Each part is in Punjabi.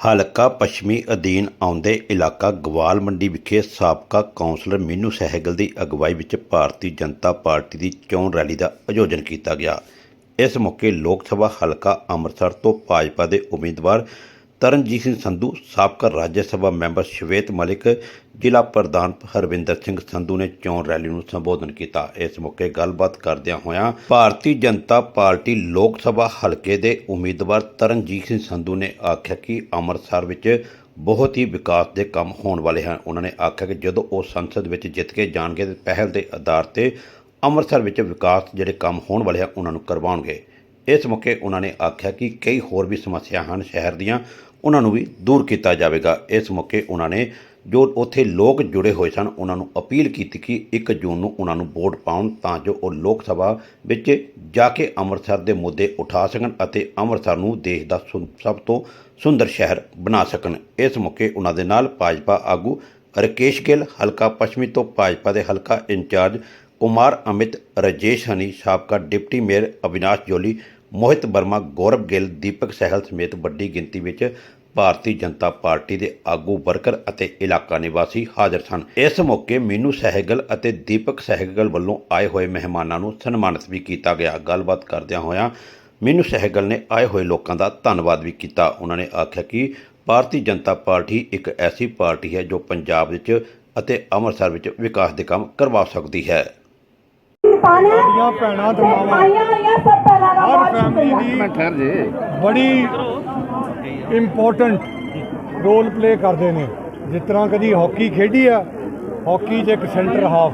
ਹਲਕਾ ਪੱਛਮੀ ਅਧੀਨ ਆਉਂਦੇ ਇਲਾਕਾ ਗਵਾਲ ਮੰਡੀ ਵਿਖੇ ਸਾਬਕਾ ਕੌਂਸਲਰ ਮੀਨੂ ਸਹਿਗਲ ਦੀ ਅਗਵਾਈ ਵਿੱਚ ਭਾਰਤੀ ਜਨਤਾ ਪਾਰਟੀ ਦੀ ਚੋਣ ਰੈਲੀ ਦਾ ਆਯੋਜਨ ਕੀਤਾ ਗਿਆ। ਇਸ ਮੌਕੇ ਲੋਕ ਸਭਾ ਹਲਕਾ ਅੰਮ੍ਰਿਤਸਰ ਤੋਂ ਭਾਜਪਾ ਦੇ ਉਮੀਦਵਾਰ ਤਰਨਜੀਤ ਸਿੰਘ ਸੰਧੂ, ਸਾਬਕਾ ਰਾਜ ਸਭਾ ਮੈਂਬਰ ਸ਼ਵੇਤ ਮਲਿਕ, ਜ਼ਿਲ੍ਹਾ ਪ੍ਰਧਾਨ ਹਰਵਿੰਦਰ ਸਿੰਘ ਸੰਧੂ ਨੇ ਚੋਣ ਰੈਲੀ ਨੂੰ ਸੰਬੋਧਨ ਕੀਤਾ। ਇਸ ਮੌਕੇ ਗੱਲਬਾਤ ਕਰਦਿਆਂ ਹੋਇਆਂ ਭਾਰਤੀ ਜਨਤਾ ਪਾਰਟੀ ਲੋਕ ਸਭਾ ਹਲਕੇ ਦੇ ਉਮੀਦਵਾਰ ਤਰਨਜੀਤ ਸਿੰਘ ਸੰਧੂ ਨੇ ਆਖਿਆ ਕਿ ਅੰਮ੍ਰਿਤਸਰ ਵਿੱਚ ਬਹੁਤ ਹੀ ਵਿਕਾਸ ਦੇ ਕੰਮ ਹੋਣ ਵਾਲੇ ਹਨ। ਉਹਨਾਂ ਨੇ ਆਖਿਆ ਕਿ ਜਦੋਂ ਉਹ ਸੰਸਦ ਵਿੱਚ ਜਿੱਤ ਕੇ ਜਾਣਗੇ ਤੇ ਪਹਿਲ ਦੇ ਆਧਾਰ ਤੇ ਅੰਮ੍ਰਿਤਸਰ ਵਿੱਚ ਵਿਕਾਸ ਜਿਹੜੇ ਕੰਮ ਹੋਣ ਵਾਲੇ ਹਨ ਉਹਨਾਂ ਨੂੰ ਕਰਵਾਉਣਗੇ। ਇਸ ਮੌਕੇ ਉਹਨਾਂ ਨੇ ਆਖਿਆ ਕਿ ਕਈ ਹੋਰ ਵੀ ਸਮੱਸਿਆ ਹਨ। ਸ਼ਹਿਰ ਦੀਆਂ ਉਹਨਾਂ ਨੂੰ ਵੀ ਦੂਰ ਕੀਤਾ ਜਾਵੇਗਾ। ਇਸ ਮੌਕੇ ਉਹਨਾਂ ਨੇ ਜੋ ਉੱਥੇ ਲੋਕ ਜੁੜੇ ਹੋਏ ਸਨ, ਉਹਨਾਂ ਨੂੰ ਅਪੀਲ ਕੀਤੀ ਕਿ 1 ਜੂਨ ਨੂੰ ਉਹਨਾਂ ਨੂੰ ਵੋਟ ਪਾਉਣ ਤਾਂ ਜੋ ਉਹ ਲੋਕ ਸਭਾ ਵਿੱਚ ਜਾ ਕੇ ਅੰਮ੍ਰਿਤਸਰ ਦੇ ਮੁੱਦੇ ਉਠਾ ਸਕਣ ਅਤੇ ਅੰਮ੍ਰਿਤਸਰ ਨੂੰ ਦੇਸ਼ ਦਾ ਸੁੰ- ਸਭ ਤੋਂ ਸੁੰਦਰ ਸ਼ਹਿਰ ਬਣਾ ਸਕਣ। ਇਸ ਮੌਕੇ ਉਹਨਾਂ ਦੇ ਨਾਲ ਭਾਜਪਾ ਆਗੂ ਰਕੇਸ਼ ਗਿੱਲ, ਹਲਕਾ ਪੱਛਮੀ ਤੋਂ ਭਾਜਪਾ ਦੇ ਹਲਕਾ ਇੰਚਾਰਜ ਕੁਮਾਰ ਅਮਿਤ, ਰਜੇਸ਼ ਹਨੀ, ਸਾਬਕਾ ਡਿਪਟੀ ਮੇਅਰ ਅਵਿਨਾਸ਼ ਜੋਲੀ ਮੋਹਿਤ ਵਰਮਾ, ਗੌਰਵ ਗਿੱਲ, ਦੀਪਕ ਸਹਿਲ ਸਮੇਤ ਵੱਡੀ ਗਿਣਤੀ ਵਿੱਚ ਭਾਰਤੀ ਜਨਤਾ ਪਾਰਟੀ ਦੇ ਆਗੂ ਵਰਕਰ ਅਤੇ ਇਲਾਕਾ ਨਿਵਾਸੀ ਹਾਜ਼ਰ ਸਨ। ਇਸ ਮੌਕੇ ਮੀਨੂ ਸਹਿਗਲ ਅਤੇ ਦੀਪਕ ਸਹਿਗਲ ਵੱਲੋਂ ਆਏ ਹੋਏ ਮਹਿਮਾਨਾਂ ਨੂੰ ਸਨਮਾਨਿਤ ਵੀ ਕੀਤਾ ਗਿਆ। ਗੱਲਬਾਤ ਕਰਦਿਆਂ ਹੋਇਆਂ ਮੀਨੂ ਸਹਿਗਲ ਨੇ ਆਏ ਹੋਏ ਲੋਕਾਂ ਦਾ ਧੰਨਵਾਦ ਵੀ ਕੀਤਾ। ਉਹਨਾਂ ਨੇ ਆਖਿਆ ਕਿ ਭਾਰਤੀ ਜਨਤਾ ਪਾਰਟੀ ਇੱਕ ਐਸੀ ਪਾਰਟੀ ਹੈ ਜੋ ਪੰਜਾਬ ਵਿੱਚ ਅਤੇ ਅੰਮ੍ਰਿਤਸਰ ਵਿੱਚ ਵਿਕਾਸ ਦੇ ਕੰਮ ਕਰਵਾ ਸਕਦੀ ਹੈ। ਸਾਡੀਆਂ ਭੈਣਾਂ ਤੇ ਮਾਵਾਂ ਆਈਆਂ ਹੋਈਆਂ ਸਭ ਪਹਿਲਾਂ ਦਾ ਹਰ ਫੈਮਿਲੀ ਦੀ ਠਹਿਰ ਜੇ। ਬੜੀ ਇੰਪੋਰਟੈਂਟ ਰੋਲ ਪਲੇ ਕਰਦੇ ਨੇ। ਜਿਸ ਤਰ੍ਹਾਂ ਕਦੀ ਹਾਕੀ ਖੇਡੀ ਆ ਹਾਕੀ 'ਚ ਇੱਕ ਸੈਂਟਰ ਹਾਫ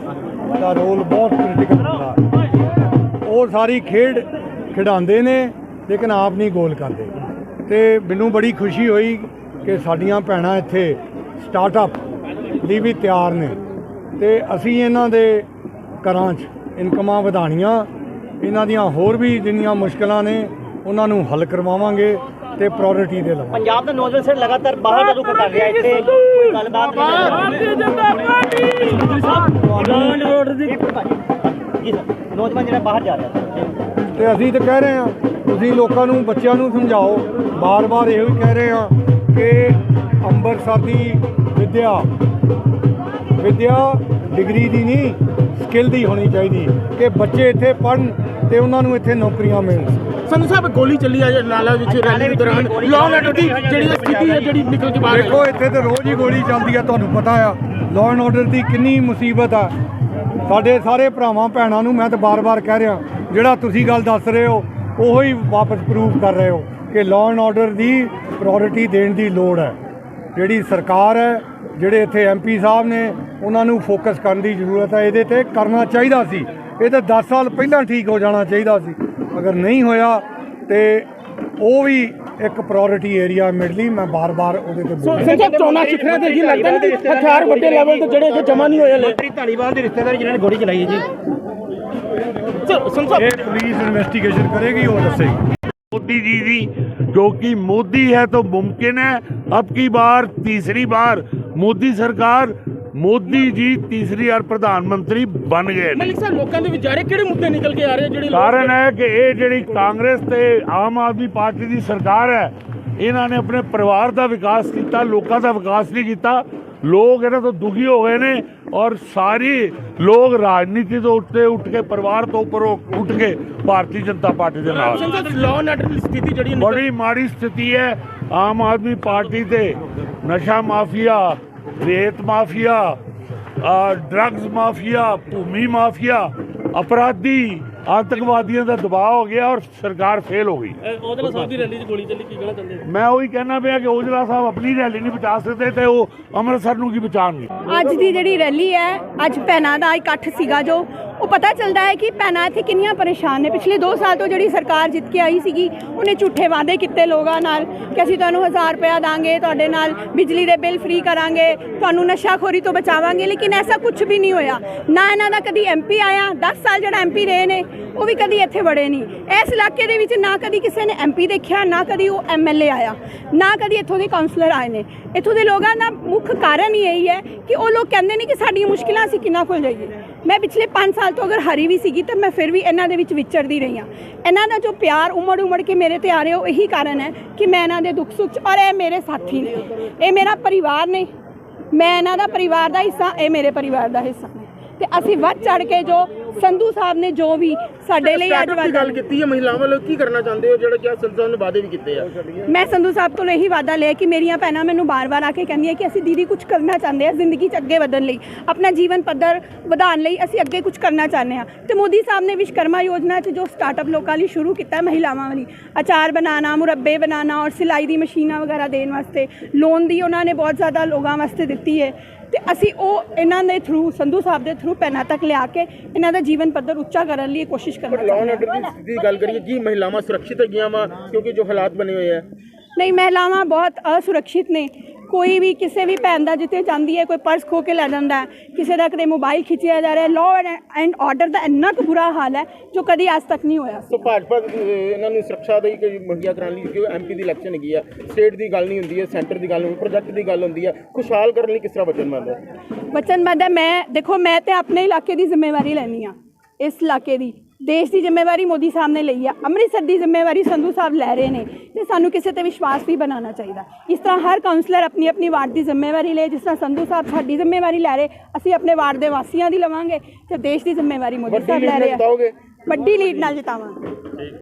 ਦਾ ਰੋਲ ਬਹੁਤ ਕ੍ਰਿਟੀਕਲ ਹੁੰਦਾ। ਉਹ ਸਾਰੀ ਖੇਡ ਖਿਡਾਉਂਦੇ ਨੇ ਲੇਕਿਨ ਆਪ ਨਹੀਂ ਗੋਲ ਕਰਦੇ। ਤੇ ਮੈਨੂੰ ਬੜੀ ਖੁਸ਼ੀ ਹੋਈ ਕਿ ਸਾਡੀਆਂ ਭੈਣਾਂ ਇੱਥੇ ਸਟਾਰਟਅਪ ਲਈ ਵੀ ਤਿਆਰ ਨੇ। ਤੇ ਅਸੀਂ ਇਹਨਾਂ ਦੇ ਘਰਾਂ 'ਚ ਇਨਕਮਾਂ ਵਧਾਣੀਆਂ ਇਹਨਾਂ ਦੀਆਂ ਹੋਰ ਵੀ ਜਿੰਨੀਆਂ ਮੁਸ਼ਕਲਾਂ ਨੇ ਉਹਨਾਂ ਨੂੰ ਹੱਲ ਕਰਵਾਵਾਂਗੇ ਤੇ ਪ੍ਰਾਇੋਰਟੀ ਦੇ ਲਵਾਂਗੇ। ਪੰਜਾਬ ਦਾ ਨੌਜਵਾਨ ਸਿਰ ਲਗਾਤਾਰ ਬਾਹਰ ਦਾ ਰੁਖ ਕਰ ਰਿਹਾ ਇੱਥੇ ਕੋਈ ਗੱਲਬਾਤ ਨਹੀਂ ਭਾਰਤੀ ਜਨਤਾ ਪਾਰਟੀ! ਰੋਡ ਦੀ ਜੀ ਸਰ ਨੌਜਵਾਨ ਜਿਹੜਾ ਬਾਹਰ ਜਾ ਰਿਹਾ ਤੇ ਅਸੀਂ ਤਾਂ ਕਹਿ ਰਹੇ ਹਾਂ ਤੁਸੀਂ ਲੋਕਾਂ ਨੂੰ ਬੱਚਿਆਂ ਨੂੰ ਸਮਝਾਓ। ਬਾਰ-ਬਾਰ ਇਹੋ ਹੀ ਕਹਿ ਰਹੇ ਹਾਂ ਕਿ ਅੰਮ੍ਰਿਤਸਰ ਦੀ ਵਿਦਿਆ ਵਿਦਿਆ ਡਿਗਰੀ ਦੀ ਨਹੀਂ ਸਕਿੱਲ ਦੀ ਹੋਣੀ ਚਾਹੀਦੀ ਕਿ ਬੱਚੇ ਇੱਥੇ ਪੜ੍ਹਨ ਤੇ ਉਹਨਾਂ ਨੂੰ ਇੱਥੇ ਨੌਕਰੀਆਂ ਮਿਲਣ। ਸੰਧੂ ਸਾਹਿਬ ਗੋਲੀ ਚੱਲੀ ਆ ਨਾਲਾ ਵਿੱਚ ਰੈਲੀ ਦੇ ਦੌਰਾਨ। ਲਾਅ ਐਂਡ ਦੀ ਜਿਹੜੀ ਸਥਿਤੀ ਹੈ ਜਿਹੜੀ ਨਿਕਲ ਕੇ ਬਾਹਰ ਦੇਖੋ ਇੱਥੇ ਤੇ ਰੋਜ਼ ਹੀ ਗੋਲੀ ਚੱਲਦੀ ਆ ਤੁਹਾਨੂੰ ਪਤਾ ਆ। ਲਾਅ ਐਂਡ ਆਰਡਰ ਦੀ ਕਿੰਨੀ ਮੁਸੀਬਤ ਆ। ਸਾਡੇ ਸਾਰੇ ਭਰਾਵਾਂ ਭੈਣਾਂ ਨੂੰ ਮੈਂ ਤਾਂ ਬਾਰ-ਬਾਰ ਕਹਿ ਰਿਹਾ ਜਿਹੜਾ ਤੁਸੀਂ ਗੱਲ ਦੱਸ ਰਹੇ ਹੋ ਉਹੋ ਹੀ ਵਾਪਸ ਪ੍ਰੂਫ ਕਰ ਰਹੇ ਹੋ ਕਿ ਲਾਅ ਐਂਡ ਆਰਡਰ ਦੀ ਪ੍ਰਾਇੋਰਟੀ ਦੇਣ ਦੀ ਲੋੜ ਹੈ। ਜਿਹੜੀ ਸਰਕਾਰ ਹੈ ਜਿਹੜੇ ਇੱਥੇ ਐਮਪੀ ਸਾਹਿਬ ਨੇ ਉਹਨਾਂ ਨੂੰ ਫੋਕਸ ਕਰਨ ਦੀ ਜ਼ਰੂਰਤ ਹੈ। ਇਹਦੇ ਤੇ ਕਰਨਾ ਚਾਹੀਦਾ ਸੀ। ਇਹ ਤਾਂ 10 ਸਾਲ ਪਹਿਲਾਂ ਠੀਕ ਹੋ ਜਾਣਾ ਚਾਹੀਦਾ ਸੀ। ਅਗਰ ਨਹੀਂ ਹੋਇਆ ਤੇ ਉਹ ਵੀ ਇੱਕ ਪ੍ਰਾਇੋਰਟੀ ਏਰੀਆ ਮਿਡਲੀ ਮੈਂ ਬਾਰ-ਬਾਰ ਉਹਦੇ ਤੇ ਬੋਲ ਸੰਧੂ ਸਾਹਿਬ ਚੋਣਾ ਸਿੱਖਣਾ ਤੇ ਜੀ ਲੱਗਦਾ ਨਹੀਂ ਕਿ ਹਥਿਆਰ ਵੱਡੇ ਲੈਵਲ ਤੇ ਜਿਹੜੇ ਇੱਥੇ ਜਮਾ ਨਹੀਂ ਹੋਏ ਹਲੇ। ਮੰਤਰੀ ਧਾਲੀਵਾਲ ਦੇ ਰਿਸ਼ਤੇਦਾਰ ਜਿਨ੍ਹਾਂ ਨੇ ਗੋਲੀ ਚਲਾਈ ਹੈ ਜੀ। ਸਾਹਿਬ ਇਹ ਪੁਲਿਸ ਇਨਵੈਸਟੀਗੇਸ਼ਨ ਕਰੇਗੀ ਉਹ ਦੱਸੇਗੀ। मोदी जी जी जो कि मोदी है तो मुमकिन है अब की बार तीसरी बार मोदी सरकार मोदी जी तीसरी बार प्रधानमंत्री बन गए ने ਮਲਿਕ ਸਾਹਿਬ ਲੋਕਾਂ ਦੇ ਵਿਚਾਰੇ ਕਿਹੜੇ ਮੁੱਦੇ ਨਿਕਲ ਕੇ ਆ ਰਹੇ ਜਿਹੜੇ ਲੋਕ- ਕਾਰਨ ਹੈ ਕਿ ਇਹ ਜਿਹੜੀ ਕਾਂਗਰਸ ਤੇ ਆਮ ਆਦਮੀ ਪਾਰਟੀ ਦੀ ਸਰਕਾਰ ਹੈ ਇਹਨਾਂ ਨੇ ਆਪਣੇ ਪਰਿਵਾਰ ਦਾ ਵਿਕਾਸ ਕੀਤਾ ਲੋਕਾਂ ਦਾ ਵਿਕਾਸ ਨਹੀਂ ਕੀਤਾ ਲੋਕ ਇਹਨਾਂ ਤੋਂ ਦੁਖੀ ਹੋ ਗਏ ਨੇ ਔਰ ਸਾਰੀ ਲੋਕ ਰਾਜਨੀਤੀ ਤੋਂ ਉੱਤੇ ਉੱਠ ਕੇ ਪਰਿਵਾਰ ਤੋਂ ਉੱਪਰ ਉੱਠ ਕੇ ਭਾਰਤੀ ਜਨਤਾ ਪਾਰਟੀ ਦੇ ਨਾਲ। ਲਾਅ ਐਂਡ ਸਥਿਤੀ ਜਿਹੜੀ ਬੜੀ ਮਾੜੀ ਸਥਿਤੀ ਹੈ। ਆਮ ਆਦਮੀ ਪਾਰਟੀ ਤੇ ਨਸ਼ਾ ਮਾਫੀਆ ਰੇਤ ਮਾਫੀਆ ਡਰੱਗਸ ਮਾਫੀਆ ਭੂਮੀ ਮਾਫੀਆ ਅਪਰਾਧੀ ਆਤੰਕਵਾਦੀਆਂ ਦਾ ਦਬਾਅ ਹੋ ਗਿਆ ਔਰ ਸਰਕਾਰ ਫੇਲ ਹੋ ਗਈ। ਉਹਦੇ ਸਾਹਿਬ ਦੀ ਰੈਲੀ 'ਚ ਗੋਲੀ ਚੱਲੀ ਕੀ ਕਹਿਣਾ ਚਾਹੁੰਦੇ ਮੈਂ ਉਹੀ ਕਹਿਣਾ ਪਿਆ ਕਿ ਔਜਲਾ ਸਾਹਿਬ ਆਪਣੀ ਰੈਲੀ ਨਹੀਂ ਬਚਾ ਸਕਦੇ ਤੇ ਉਹ ਅੰਮ੍ਰਿਤਸਰ ਨੂੰ ਕੀ ਬਚਾਉਣਗੇ? ਅੱਜ ਦੀ ਜਿਹੜੀ ਰੈਲੀ ਹੈ ਅੱਜ ਭੈਣਾਂ ਦਾ ਇਕੱਠ ਸੀਗਾ ਜੋ ਉਹ ਪਤਾ ਚੱਲਦਾ ਹੈ ਕਿ ਭੈਣਾਂ ਇੱਥੇ ਕਿੰਨੀਆਂ ਪਰੇਸ਼ਾਨ ਨੇ। ਪਿਛਲੇ 2 ਸਾਲ ਤੋਂ ਜਿਹੜੀ ਸਰਕਾਰ ਜਿੱਤ ਕੇ ਆਈ ਸੀਗੀ, ਉਹਨੇ ਝੂਠੇ ਵਾਅਦੇ ਕੀਤੇ ਲੋਕਾਂ ਨਾਲ ਕਿ ਅਸੀਂ ਤੁਹਾਨੂੰ 1000 ਰੁਪਇਆ ਦਾਂਗੇ, ਤੁਹਾਡੇ ਨਾਲ ਬਿਜਲੀ ਦੇ ਬਿੱਲ ਫ੍ਰੀ ਕਰਾਂਗੇ, ਤੁਹਾਨੂੰ ਨਸ਼ਾਖੋਰੀ ਤੋਂ ਬਚਾਵਾਂਗੇ, ਲੇਕਿਨ ਐਸਾ ਕੁਝ ਵੀ ਨਹੀਂ ਹੋਇਆ। ਨਾ ਇਹਨਾਂ ਦਾ ਕਦੀ ਐਮਪੀ ਆਇਆ 10 ਸਾਲ ਜਿਹੜਾ ਐਮਪੀ ਰਹੇ ਨੇ, ਉਹ ਵੀ ਕਦੀ ਇੱਥੇ ਵੜੇ ਨਹੀਂ। ਇਸ ਇਲਾਕੇ ਦੇ ਵਿੱਚ ਨਾ ਕਦੀ ਕਿਸੇ ਨੇ ਐਮਪੀ ਦੇਖਿਆ, ਨਾ ਕਦੀ ਉਹ ਐਮਐਲਏ ਆਇਆ, ਨਾ ਕਦੀ ਇੱਥੋਂ ਦੇ ਕਾਉਂਸਲਰ ਆਏ ਨੇ। ਇੱਥੋਂ ਦੇ ਲੋਕਾਂ ਦਾ ਮੁੱਖ ਕਾਰਨ ਹੀ ਇਹੀ ਹੈ ਕਿ ਉਹ ਲੋਕ ਕਹਿੰਦੇ ਨੇ ਕਿ ਸਾਡੀਆਂ ਮੁਸ਼ਕਿਲਾਂ ਅਸੀਂ ਕਿੰਨਾ ਕੋਲ ਜਾਈਏ। ਮੈਂ ਪਿਛਲੇ 5 ਸਾਲ ਸਾਲ ਤੋਂ ਅਗਰ ਹਰੀ ਵੀ ਸੀਗੀ ਤਾਂ ਮੈਂ ਫਿਰ ਵੀ ਇਹਨਾਂ ਦੇ ਵਿੱਚ ਵਿਚਰਦੀ ਰਹੀ ਹਾਂ। ਇਹਨਾਂ ਦਾ ਜੋ ਪਿਆਰ ਉਮੜ ਉਮੜ ਕੇ ਮੇਰੇ ਤੇ ਆ ਰਿਹਾ, ਉਹ ਇਹੀ ਕਾਰਨ ਹੈ ਕਿ ਮੈਂ ਇਹਨਾਂ ਦੇ ਦੁੱਖ ਸੁੱਖ 'ਚ ਔਰ ਇਹ ਮੇਰੇ ਸਾਥੀ ਨੇ। ਇਹ ਮੇਰਾ ਪਰਿਵਾਰ ਨੇ। ਮੈਂ ਇਹਨਾਂ ਦਾ ਪਰਿਵਾਰ ਦਾ ਹਿੱਸਾ, ਇਹ ਮੇਰੇ ਪਰਿਵਾਰ ਦਾ ਹਿੱਸਾ ਤੇ ਅਸੀਂ ਵੱਧ ਚੜ ਕੇ ਜੋ ਸੰਧੂ ਸਾਹਿਬ ਨੇ ਜੋ ਵੀ ਸਾਡੇ ਲਈ ਅੱਜ ਦੀ ਗੱਲ ਕੀਤੀ ਹੈ ਮਹਿਲਾਵਾਂ ਵੱਲੋਂ ਕੀ ਕਰਨਾ ਚਾਹੁੰਦੇ ਹੋ ਜਿਹੜਾ ਕਿ ਸੰਸਦ ਨੇ ਵਾਅਦੇ ਵੀ ਕੀਤੇ ਆ? ਮੈਂ ਸੰਧੂ ਸਾਹਿਬ ਕੋਲ ਇਹੀ ਵਾਅਦਾ ਲਿਆ ਕਿ ਮੇਰੀਆਂ ਭੈਣਾਂ ਮੈਨੂੰ ਬਾਰ-ਬਾਰ ਆ ਕੇ ਕਹਿੰਦੀਆਂ ਕਿ ਅਸੀਂ ਦੀਦੀ ਕੁਝ ਕਰਨਾ ਚਾਹੁੰਦੇ ਹਾਂ ਜ਼ਿੰਦਗੀ 'ਚ ਅੱਗੇ ਵਧਣ ਲਈ ਆਪਣਾ ਜੀਵਨ ਪੱਧਰ ਵਧਾਉਣ ਲਈ ਅਸੀਂ ਅੱਗੇ ਕੁਝ ਕਰਨਾ ਚਾਹੁੰਦੇ ਹਾਂ ਤੇ ਮੋਦੀ ਸਾਹਿਬ ਨੇ ਵਿਸ਼ਕਰਮਾ ਯੋਜਨਾ 'ਚ ਜੋ ਸਟਾਰਟਅਪ ਲੋਕਾਂ ਲਈ ਸ਼ੁਰੂ ਕੀਤਾ ਹੈ ਮਹਿਲਾਵਾਂ ਲਈ ਅਚਾਰ ਬਣਾਉਣਾ ਮੁਰੱਬੇ ਬਣਾਉਣਾ ਔਰ ਸਿਲਾਈ ਦੀ ਮਸ਼ੀਨਾਂ ਵਗੈਰਾ ਦੇਣ ਵਾਸਤੇ ਲੋਨ ਦੀ ਉਹਨਾਂ ਨੇ ਬਹੁਤ ਜ਼ਿਆਦਾ ਲੋਕਾਂ ਵਾਸਤੇ ਦਿੱਤੀ ਹੈ। ਤੇ ਅਸੀਂ ਉਹ ਇਹਨਾਂ ਦੇ ਥਰੂ ਸੰਧੂ ਸਾਹਿਬ ਦੇ ਥਰੂ ਪੈਨਾ ਤੱਕ ਲਿਆ ਕੇ ਇਹਨਾਂ ਦਾ ਜੀਵਨ ਪੱਧਰ ਉੱਚਾ ਕਰਨ ਲਈ ਕੋਸ਼ਿਸ਼ ਕਰਨਾ ਚਾਹੁੰਦੇ ਹਾਂ। ਆਰਡਰ ਦੀ ਗੱਲ ਕਰੀਏ ਕੀ ਮਹਿਲਾਵਾਂ ਸੁਰੱਖਿਤ ਹੈਗੀਆਂ ਵਾ? ਕਿਉਂਕਿ ਜੋ ਹਾਲਾਤ ਬਣੇ ਹੋਏ ਆ। ਨਹੀਂ ਮਹਿਲਾਵਾਂ ਬਹੁਤ ਅਸੁਰੱਖਿਅਤ ਨੇ। ਕੋਈ ਵੀ ਕਿਸੇ ਵੀ ਭੈਣ ਦਾ ਜਿੱਥੇ ਜਾਂਦੀ ਹੈ ਕੋਈ ਪਰਸ ਖੋ ਕੇ ਲੈ ਜਾਂਦਾ ਹੈ ਕਿਸੇ ਦਾ ਕਦੇ ਮੋਬਾਈਲ ਖਿੱਚਿਆ ਜਾ ਰਿਹਾ ਲਾਅ ਐਂਡ ਆਰਡਰ ਦਾ ਇੰਨਾ ਕੁ ਬੁਰਾ ਹਾਲ ਹੈ ਜੋ ਕਦੀ ਅੱਜ ਤੱਕ ਨਹੀਂ ਹੋਇਆ ਸੋ ਭਾਜਪਾ ਇਹਨਾਂ ਨੂੰ ਸੁਰੱਖਿਆ ਦੀ ਕੋਈ ਮੁਹੱਈਆ ਕਰਾਉਣ ਲਈ ਕਿਉਂਕਿ ਐਮਪੀ ਦੀ ਇਲੈਕਸ਼ਨ ਹੈਗੀ ਆ ਸਟੇਟ ਦੀ ਗੱਲ ਨਹੀਂ ਹੁੰਦੀ ਹੈ ਸੈਂਟਰ ਦੀ ਗੱਲ ਹੁੰਦੀ ਪ੍ਰੋਜੈਕਟ ਦੀ ਗੱਲ ਹੁੰਦੀ ਹੈ ਖੁਸ਼ਹਾਲ ਕਰਨ ਲਈ ਕਿਸ ਤਰ੍ਹਾਂ ਵਚਨ ਮੰਨਦੇ? ਵਚਨਬੱਧ ਹੈ ਮੈਂ ਦੇਖੋ ਮੈਂ ਤੇ ਆਪਣੇ ਇਲਾਕੇ ਦੀ ਜ਼ਿੰਮੇਵਾਰੀ ਲੈਣੀ ਆ ਇਸ ਇਲਾਕੇ ਦੀ ਦੇਸ਼ ਦੀ ਜ਼ਿੰਮੇਵਾਰੀ ਮੋਦੀ ਸਾਹਿਬ ਨੇ ਲਈ ਆ ਅੰਮ੍ਰਿਤਸਰ ਦੀ ਜ਼ਿੰਮੇਵਾਰੀ ਸੰਧੂ ਸਾਹਿਬ ਲੈ ਰਹੇ ਨੇ ਤੇ ਸਾਨੂੰ ਕਿਸੇ ਤੇ ਵਿਸ਼ਵਾਸ ਵੀ ਬਣਾਉਣਾ ਚਾਹੀਦਾ। ਇਸ ਤਰ੍ਹਾਂ ਹਰ ਕਾਉਂਸਲਰ ਆਪਣੀ ਆਪਣੀ ਵਾਰਡ ਦੀ ਜ਼ਿੰਮੇਵਾਰੀ ਲਏ ਜਿਸ ਤਰ੍ਹਾਂ ਸੰਧੂ ਸਾਹਿਬ ਸਾਡੀ ਜ਼ਿੰਮੇਵਾਰੀ ਲੈ ਰਹੇ ਅਸੀਂ ਆਪਣੇ ਵਾਰਡ ਦੇ ਵਾਸੀਆਂ ਦੀ ਲਵਾਂਗੇ ਤੇ ਦੇਸ਼ ਦੀ ਜ਼ਿੰਮੇਵਾਰੀ ਮੋਦੀ ਸਾਹਿਬ ਲੈ ਰਹੇ ਆ। ਵੱਡੀ ਲੀਡ ਨਾਲ ਜਿਤਾਵਾਂਗੇ।